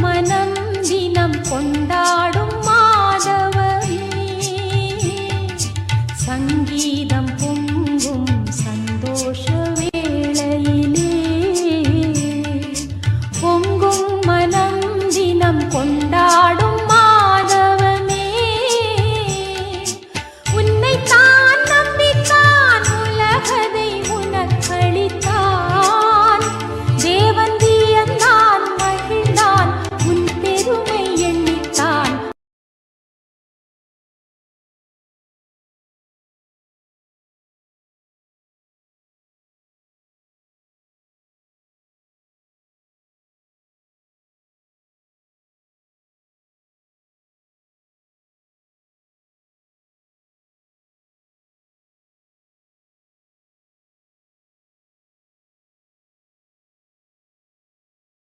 மனம் தினம் கொண்டாடும் மாதவமே சங்கீதம்